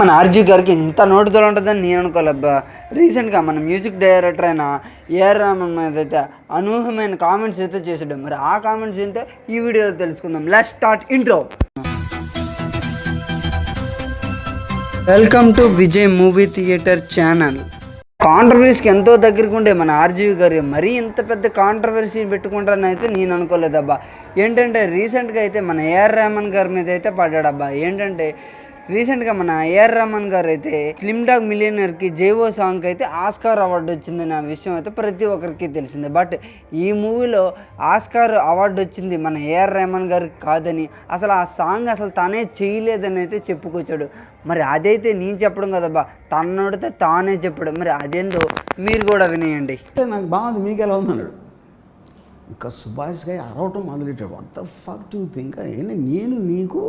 మన ఆర్జీ గారికి ఇంత నోటుతో ఉంటుందని నేను అనుకోలేబ్బా. రీసెంట్గా మన మ్యూజిక్ డైరెక్టర్ అయిన ఏఆర్ రామన్ మీద అయితే అనూహ్యమైన కామెంట్స్ అయితే చేసాడు మరి ఆ కామెంట్స్ ఏంటో ఈ వీడియోలో తెలుసుకుందాం. Let start intro welcome to Vijay movie theatre channel కాంట్రవర్సీకి ఎంతో దగ్గరకు ఉండే మన ఆర్జీవి గారు మరీ ఇంత పెద్ద కాంట్రవర్సీ పెట్టుకుంటారని అయితే నేను అనుకోలేదబ్బా. ఏంటంటే రీసెంట్గా అయితే మన ఏఆర్ రెహమాన్ గారి మీద అయితే పడ్డాడబ్బా. ఏంటంటే రీసెంట్గా మన ఏఆర్ రమన్ గారు అయితే స్లిమ్ డాగ్ మిలియనర్కి జైవో సాంగ్కి అయితే ఆస్కార్ అవార్డు వచ్చింది నా విషయం అయితే ప్రతి ఒక్కరికి తెలిసిందే. బట్ ఈ మూవీలో ఆస్కార్ అవార్డు వచ్చింది మన ఏఆర్ రెహమాన్ గారికి కాదని అసలు ఆ సాంగ్ అసలు తనే చేయలేదని అయితే చెప్పుకొచ్చాడు. మరి అదైతే నేను చెప్పడం కదబ్బా తన్నడితే తానే చెప్పాడు. మరి అదేందో మీరు కూడా వినేయండి. నాకు బాగుంది మీకు ఎలా ఉంది అన్నాడు. ఇంకా సుభాష్ గారు అరవటం మొదలెట్టాడు. అంత ఫక్ టు థింక్ ఏంటి? నేను నీకు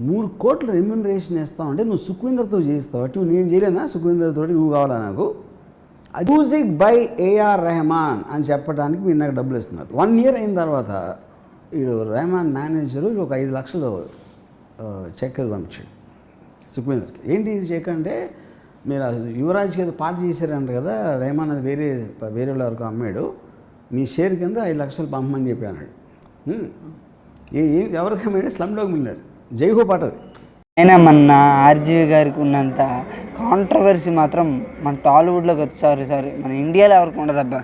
మూడు కోట్ల రెమ్యూనరేషన్ ఇస్తావు అంటే నువ్వు సుఖవీందర్తో చేయిస్తావు? అటు నేను చేయలేనా? సుఖవీందర్తో నువ్వు కావాలా నాకు? మ్యూజిక్ బై ఏఆర్ రెహమాన్ అని చెప్పడానికి మీరు నాకు డబ్బులు ఇస్తున్నారు. వన్ ఇయర్ అయిన తర్వాత వీడు రెహమాన్ మేనేజరు ఒక ఐదు లక్షలు చెక్ పంపించాడు సుఖవీందర్కి. ఏంటి ఇది చెక్ అంటే మీరు ఆ యువరాజ్కి ఏదో పాట చేశారంట కదా రెహమాన్ అది వేరే వేరే వాళ్ళ వరకు అమ్మాడు. మీ షేర్ కింద ఐదు లక్షలు పంపమని చెప్పి అన్నాడు. ఏ- ఎవరికి అమ్మాడు? Slumdog Miller. జైహో పాట అది. అయినా మన ఆర్జీవి గారికి ఉన్నంత కాంట్రవర్సీ మాత్రం మన టాలీవుడ్లోకి సారీ సారీ మన ఇండియాలో ఎవరికి ఉండదబ్బా.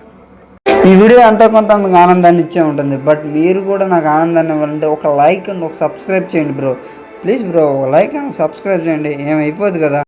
ఈ వీడియో అంతా కొంత మీకు ఆనందాన్ని ఇచ్చే ఉంటుంది బట్ మీరు కూడా నాకు ఆనందాన్ని ఇవ్వాలంటే ఒక లైక్ అండ్ ఒక సబ్స్క్రైబ్ చేయండి బ్రో ప్లీజ్ బ్రో ఒక లైక్ అండ్ సబ్స్క్రైబ్ చేయండి ఏమైపోద్ది కదా.